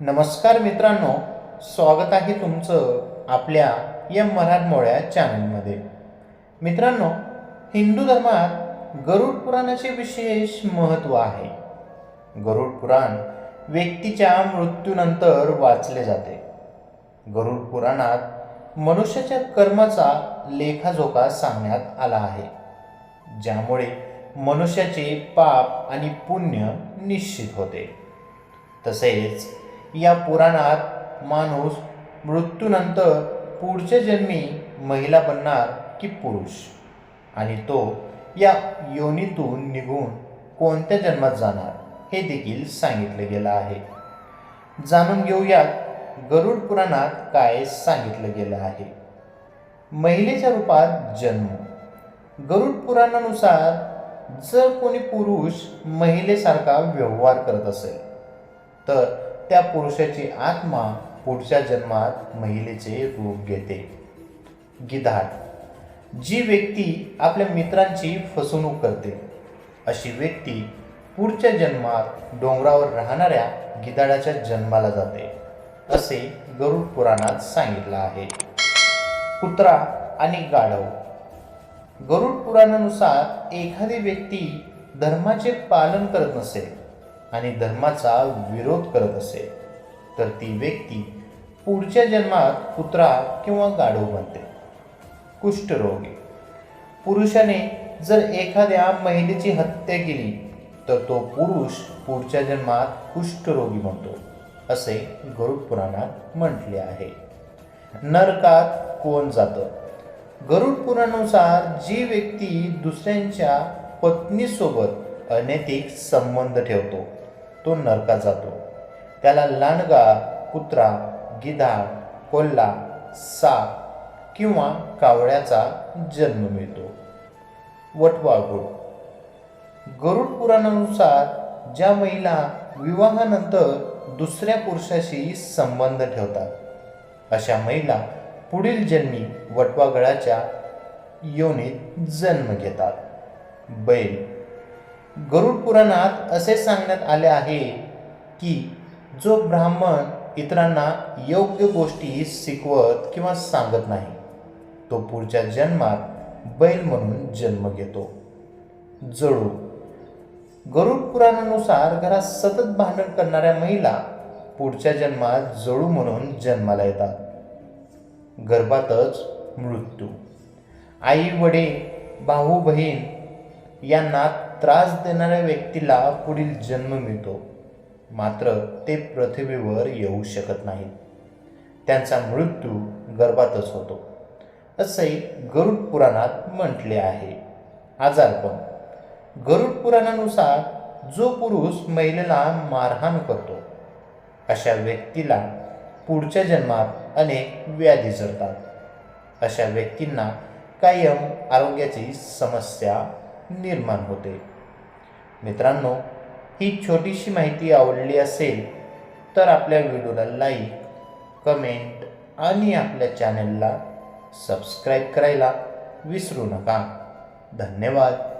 नमस्कार मित्रांनो स्वागत आहे तुमचं आपल्या या मराठमोळ्या चॅनलमध्ये. मित्रांनो हिंदू धर्मात गरुड पुराणाचे विशेष महत्त्व आहे. गरुड पुराण व्यक्तीच्या मृत्यूनंतर वाचले जाते. गरुड पुराणात मनुष्याच्या कर्माचा लेखाजोखा सांगण्यात आला आहे ज्यामुळे मनुष्याचे पाप आणि पुण्य निश्चित होते. तसेच या पुराणात माणूस मृत्यूनंतर पुढच्या जन्मी महिला बनणार की पुरुष? आणि तो या योनीतून निघून कोणत्या जन्मात जाणार हे देखील सांगितलं गेलं आहे. जाणून घेऊयात गरुड पुराणात काय सांगितलं गेलं आहे. महिलेच्या रूपात जन्म. गरुड पुराणानुसार जर कोणी पुरुष महिलेसारखा व्यवहार करत असेल तर त्या पुरुषाची आत्मा पुढच्या जन्मात महिलेचे रूप घेते. गिधाड. जी व्यक्ती आपल्या मित्रांची फसवणूक करते अशी व्यक्ती पुढच्या जन्मात डोंगरावर राहणाऱ्या गिधाडाच्या जन्माला जाते असे गरुड पुराणात सांगितलं आहे. कुत्रा आणि गाढव. गरुड पुराणानुसार एखादी व्यक्ती धर्माचे पालन करत नसेल आणि धर्माचा विरोध करत असेल तर ती व्यक्ती पुढच्या जन्मात कुत्रा किंवा गाढव बनते. कुष्ठरोगी. पुरुषाने जर एखाद्या महिलेची हत्या केली तर तो पुरुष पुढच्या जन्मात कुष्ठरोगी बनतो असे गरुड पुराणात म्हटले आहे. नरकात कोण जातं? गरुड पुराणानुसार जी व्यक्ती दुसऱ्यांच्या पत्नीसोबत अनैतिक संबंध ठेवतो. तो नरकात जातो. त्याला लांडगा कुत्रा गिधाड कोल्हा साप किंवा कावळ्याचा जन्म मिळतो. वटवाघूळ. गरुड पुराणानुसार ज्या महिला विवाहानंतर दुसऱ्या पुरुषाशी संबंध ठेवतात अशा महिला पुढील जन्मी वटवागळाच्या योनीत जन्म घेतात. बैल. गरुड पुराणात असे सांगण्यात आले आहे की जो ब्राह्मण इतरांना योग्य गोष्टी शिकवत किंवा सांगत नाही तो पुढच्या जन्मात बैल म्हणून जन्म घेतो. जळू. गरुड पुराणानुसार घरात सतत भांडण करणाऱ्या महिला पुढच्या जन्मात जळू म्हणून जन्माला येतात. गर्भातच मृत्यू. आई वडे भाऊ बहीण यांना त्रास देणाऱ्या व्यक्तीला पुढील जन्म मिळतो. मात्र ते पृथ्वीवर येऊ शकत नाहीत. त्यांचा मृत्यू गर्भातच होतो. असे गरुड पुराणात म्हटले आहे. आजारपण. गरुड पुराणानुसार जो पुरुष महिलेला मारहाण करतो अशा व्यक्तीला पुढच्या जन्मात अनेक व्याधी जडतात. अशा व्यक्तींना कायम आरोग्याची समस्या निर्माण होते. मित्रांनो ही छोटीशी माहिती आवडली असेल तर आपल्या व्हिडिओला लाईक कमेंट आणि आपल्या चॅनलला सबस्क्राईब करायला विसरू नका. धन्यवाद.